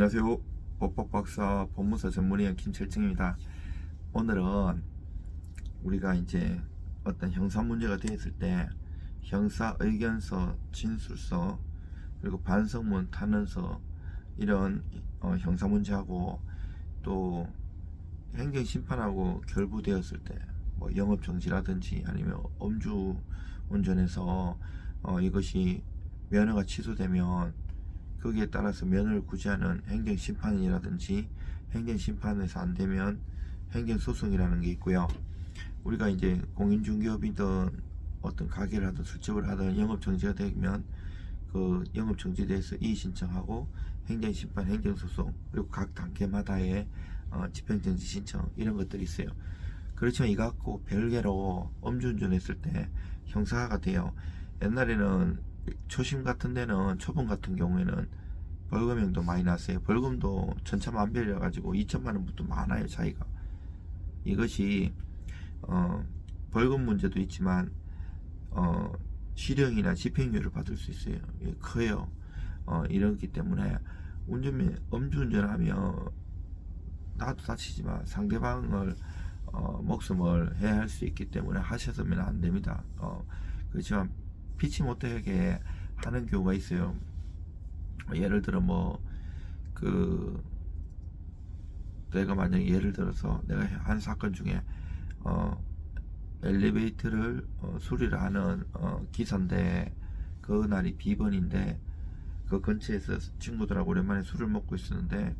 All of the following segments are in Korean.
안녕하세요. 법법박사 법무사 전문의원 김철증입니다. 오늘은 우리가 이제 어떤 형사 문제가 되었을 때 형사 의견서, 진술서, 그리고 반성문, 탄원서 이런 어, 형사 문제하고 또 행정 심판하고 결부되었을 때 뭐 영업 정지라든지 아니면 음주 운전해서 어, 이것이 면허가 취소되면 거기에 따라서 면허를 구제하는 행정심판이라든지 행정심판에서 안 되면 행정소송이라는 게 있고요. 우리가 이제 공인중개업이든 어떤 가게를 하든 술집을 하든 영업정지가 되면 그 영업정지돼서 이의신청하고 행정심판, 행정소송 그리고 각 단계마다의 어, 집행정지 신청 이런 것들이 있어요. 그렇지만 이거 갖고 별개로 음주운전했을 때 형사가 돼요. 옛날에는 초심 같은 데는 초봉 같은 경우에는 벌금형도 많이 났어요. 벌금도 천차만별이라 가지고 2천만 원부터 많아요 차이가. 이것이 어, 벌금 문제도 있지만 어, 실형이나 집행유예를 받을 수 있어요. 이게 커요. 어, 이렇기 때문에 운전면 음주운전하면 나도 다치지만 상대방을 어, 목숨을 해야 할 수 있기 때문에 하셔서는 안 됩니다. 어, 그렇지만 피치 못하게 하는 경우가 있어요. 예를 들어 뭐 그 내가 만약에 예를 들어서 내가 한 사건 중에 어 엘리베이터를 어, 수리를 하는 어, 기사인데 그 날이 비번인데 그 근처에서 친구들하고 오랜만에 술을 먹고 있었는데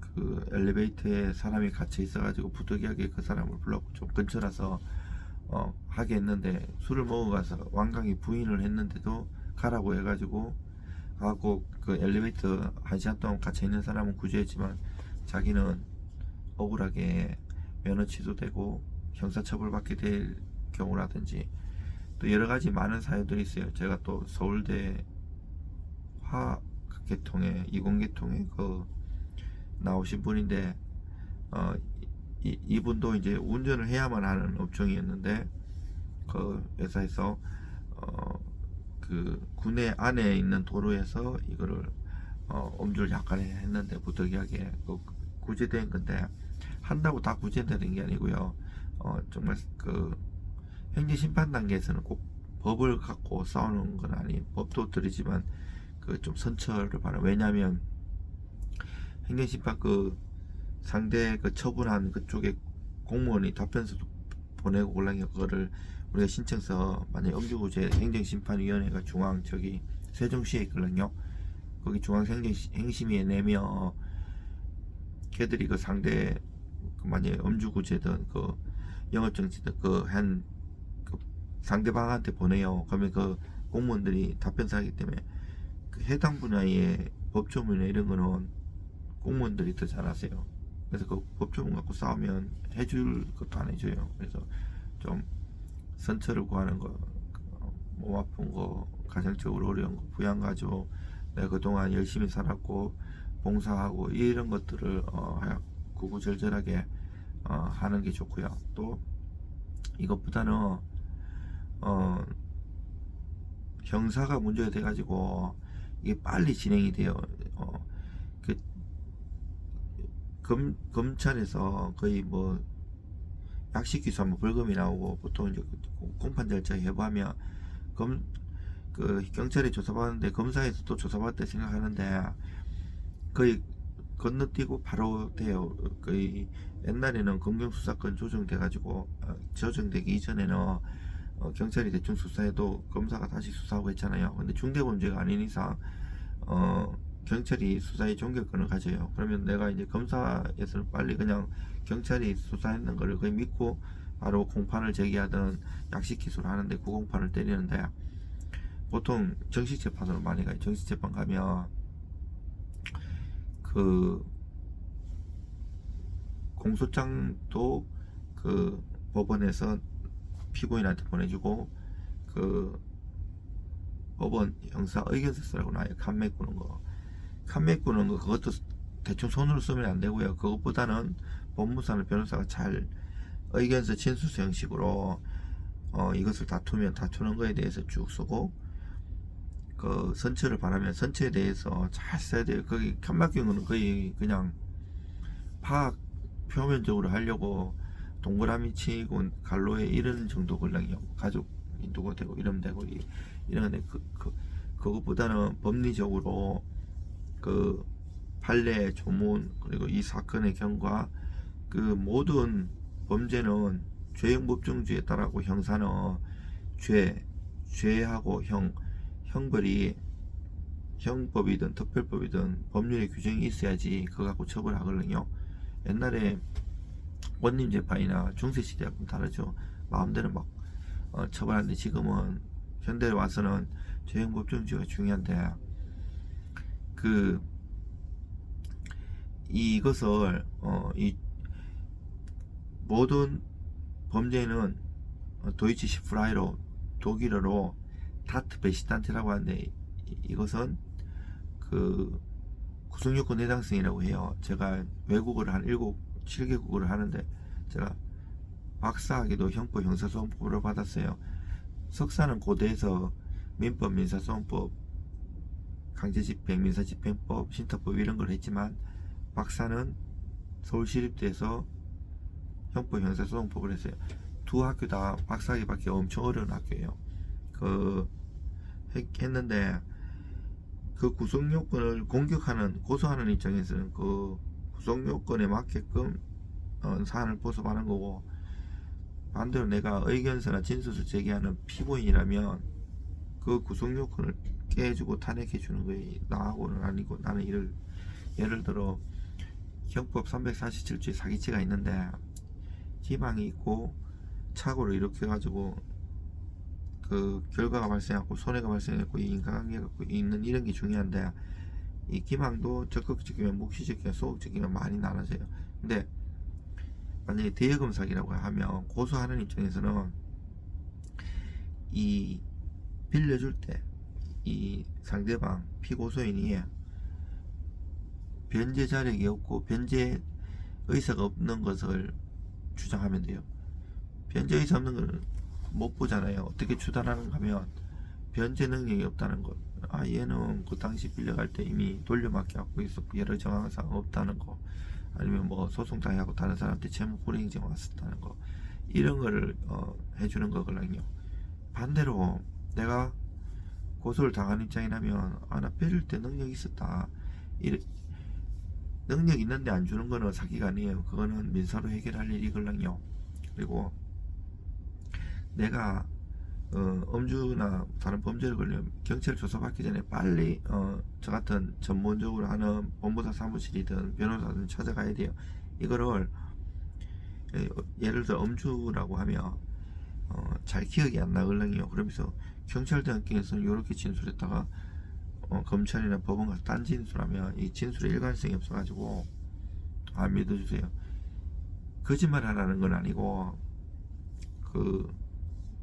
그 엘리베이터에 사람이 갇혀 있어가지고 부득이하게 그 사람을 불렀고 좀 근처라서 어, 하게 했는데 술을 먹어가서 완강히 부인을 했는데도 가라고 해가지고 가고 그 엘리베이터 한 시간 동안 갇혀 있는 사람은 구제했지만 자기는 억울하게 면허 취소되고 형사처벌 받게 될 경우라든지 또 여러 가지 많은 사유들이 있어요. 제가 또 서울대 화계통에 이공계통에 그 나오신 분인데 어 이, 이분도 이제 운전을 해야만 하는 업종이었는데 그 회사에서 어 그 군내 안에 있는 도로에서 이거를 어 음주를 약간 했는데 부득이하게 그 구제된 건데 한다고 다 구제되는 게 아니고요. 어 정말 그 행정 심판 단계에서는 꼭 법을 갖고 싸우는 건 아니 법도 들이지만 그 좀 선처를 바라 왜냐하면 행정 심판 그 상대 그 처분한 그쪽에 공무원이 답변서도 보내고 올라게 그거를 우리가 신청서 만약 음주구제 행정심판위원회가 중앙 저기 세종시에 있거든요. 거기 중앙행정심의에 내면 걔들이 그 상대 그 만약 음주구제든 그 영업정지든 그한 그 상대방한테 보내요. 그러면 그 공무원들이 답변서 하기 때문에 그 해당 분야의 법조문이나 이런 거는 공무원들이 더 잘하세요. 그래서 그 법조문 갖고 싸우면 해줄 것도 안 해줘요. 그래서 좀 선처를 구하는 거, 그몸 아픈 거, 가정적으로 어려운 거, 부양 가족, 내가 그동안 열심히 살았고 봉사하고 이런 것들을 어, 구구절절하게 어, 하는 게 좋고요. 또 이것보다는 어, 형사가 문제가 돼가지고 이게 빨리 진행이 돼요. 어, 그 검, 검찰에서 거의 뭐 약식 기소하면 벌금이 나오고 보통 이제 그 공판 절차 해부하면 검 그 경찰이 조사받는데 검사에서 또 조사받다 생각하는데 거의 건너뛰고 바로 돼요. 거의 옛날에는 검경 수사권 조정돼 가지고 어, 조정되기 이전에는 어, 경찰이 대충 수사해도 검사가 다시 수사하고 했잖아요. 근데 중대범죄가 아닌 이상 어, 경찰이 수사의 종결권을 가져요. 그러면 내가 이제 검사에서는 빨리 그냥 경찰이 수사했는 거를 거의 믿고 바로 공판을 제기하든 약식 기소를 하는데 구공판을 때리는데 보통 정식 재판으로 많이 가요. 정식 재판 가면 그 공소장도 그 법원에서 피고인한테 보내주고 그 법원 형사 의견서 쓰라고 나요. 감맥 꾸는 거. 감맥 꾸는 거 그것도 대충 손으로 쓰면 안 되고요. 그것보다는 법무사나 변호사가 잘 의견서 진술서 형식으로 어, 이것을 다투면 다투는 거에 대해서 쭉 쓰고 그 선처를 바라면 선처에 대해서 잘 써야 돼요. 거기 칸막힌 거는 거의 그냥 파악 표면적으로 하려고 동그라미 치고 갈로에 이런 정도 걸랑이요. 가족 누구 되고 이러면 되고 이- 이런데 그, 그 그것보다는 법리적으로 그 판례 조문 그리고 이 사건의 경과 그 모든 범죄는 죄형 법정주의에 따라고 형사는 죄 죄하고 형 형벌이 형법이든 특별법이든 법률의 규정이 있어야지 그거 갖고 처벌하거든요. 옛날에 원님 재판이나 중세 시대하고는 다르죠. 마음대로 막 어, 처벌하는데 지금은 현대에 와서는 죄형 법정주의가 중요한데 그 이것을 어, 이 모든 범죄는 어, 도이치 시 프라이로 독일어로 다트 베시탄트라고 하는데 이- 이것은 그 구성요건 해당성이라고 해요. 제가 외국어를 한 7, 7개국어를 하는데 제가 박사학위도 형법 형사소송법으로 받았어요. 석사는 고대에서 민법 민사소송법 강제 집행 민사 집행법 신탁법 이런 걸 했지만 박사는 서울시립대에서 형법 형사 소송법을 했어요. 두 학교 다 박사학위 받기 엄청 어려운 학교예요. 그 했- 했는데 그 구성 요건을 공격하는 고소하는 입장에서는 그 구성 요건에 맞게끔 어, 사안을 보sob하는 거고 반대로 내가 의견서나 진술을 제기하는 피고인이라면 그 구성 요건을 깨주고 탄핵해 주는 거예요. 나하고는 아니고 나는 이를 예를 들어 형법 347조에 사기죄가 있는데 희망이 있고 착오를 일으켜 가지고 그 결과가 발생하고 손해가 발생했고 이 인간관계가 있는 이런 게 중요한데 이 기망도 적극적이면 묵시적이면 소극적이면 많이 나눠져요. 근데 만약에 대여금 사기라고 하면 고소하는 입장에서는 이 빌려줄 때 이 상대방 피고소인이 변제 자력이 없고 변제 의사가 없는 것을 주장하면 돼요. 변제 의사 없는 걸 못 보잖아요. 어떻게 추단하는가 하면 변제 능력이 없다는 것. 아 얘는 그 당시 빌려갈 때 이미 돌려막기 하고 있었고 여러 정황상 없다는 거. 아니면 뭐 소송 당하고 다른 사람한테 채무 불이행정 왔었다는 거. 이런 거를 어, 해주는 거거든요. 반대로 내가 고소를 당한 입장이라면 아나 빌릴 때 능력이 있었다. 이래, 능력 있는데 안 주는 거는 사기가 아니에요. 그거는 민사로 해결할 일이거든요. 그리고 내가 어, 음주나 다른 범죄를 걸리면 경찰 조사받기 전에 빨리 어, 저 같은 전문적으로 하는 본부사 사무실이든 변호사든 찾아가야 돼요. 이거를 예, 예를 들어 음주라고 하면 어, 잘 기억이 안 나거든요. 그러면서 경찰대학교에서는 이렇게 진술했다가 어, 검찰이나 법원 가서 딴 진술하면 이 진술에 일관성이 없어가지고 안 믿어주세요. 거짓말 하라는 건 아니고 그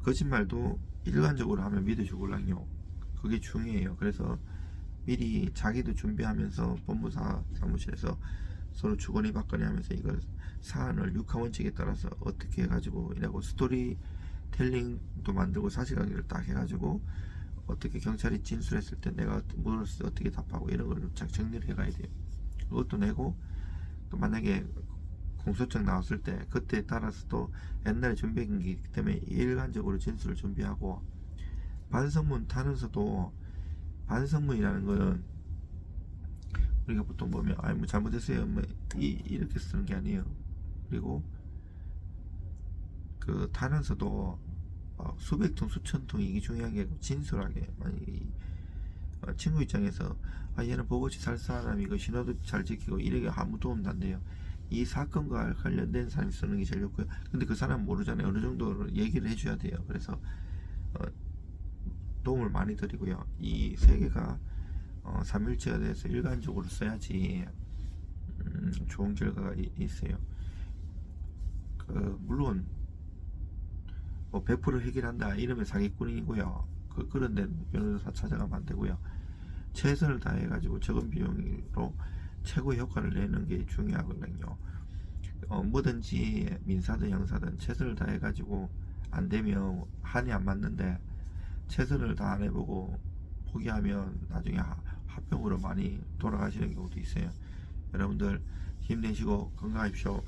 거짓말도 일관적으로 하면 믿어주고랑요. 그게 중요해요. 그래서 미리 자기도 준비하면서 법무사 사무실에서 서로 주거니 받거니 하면서 이걸 사안을 육하 원칙에 따라서 어떻게 해가지고 이라고 스토리 텔링도 만들고 사실관계를 딱 해가지고 어떻게 경찰이 진술했을 때 내가 물었을 때 어떻게 답하고 이런 걸잘 정리를 해가야 돼요. 그것도 내고 또 만약에 공소장 나왔을 때 그때에 따라서 또 옛날에 준비한 게 있기 때문에 일관적으로 진술을 준비하고 반성문 타는서도 반성문이라는 거는 우리가 보통 보면 아이 뭐 잘못했어요 뭐 이, 이렇게 쓰는 게 아니에요 그리고 그 타는서도 어, 수백 통 수천 통 이게 중요한 게 진솔하게 어, 친구 입장에서 아 얘는 보고치 살 사람이고 신호도 잘 지키고 이렇게 아무 도움도 안 돼요 이 사건과 관련된 사람이 쓰는 게 제일 좋고요. 근데 그 사람 모르잖아요. 어느 정도 얘기를 해줘야 돼요. 그래서 어, 도움을 많이 드리고요. 이 세 개가 어, 삼일체에 대해서 일관적으로 써야지 음, 좋은 결과가 이- 있어요. 그 물론 뭐 100% 해결한다 이러면 사기꾼이고요. 그 그런 데 변호사 찾아가면 안 되고요. 최선을 다해가지고 적은 비용으로 최고 효과를 내는 게 중요하거든요. 어, 뭐든지 민사든 형사든 최선을 다해가지고 안 되면 한이 안 맞는데 최선을 다 안 해보고 포기하면 나중에 하- 합병으로 많이 돌아가시는 경우도 있어요. 여러분들 힘내시고 건강하십시오.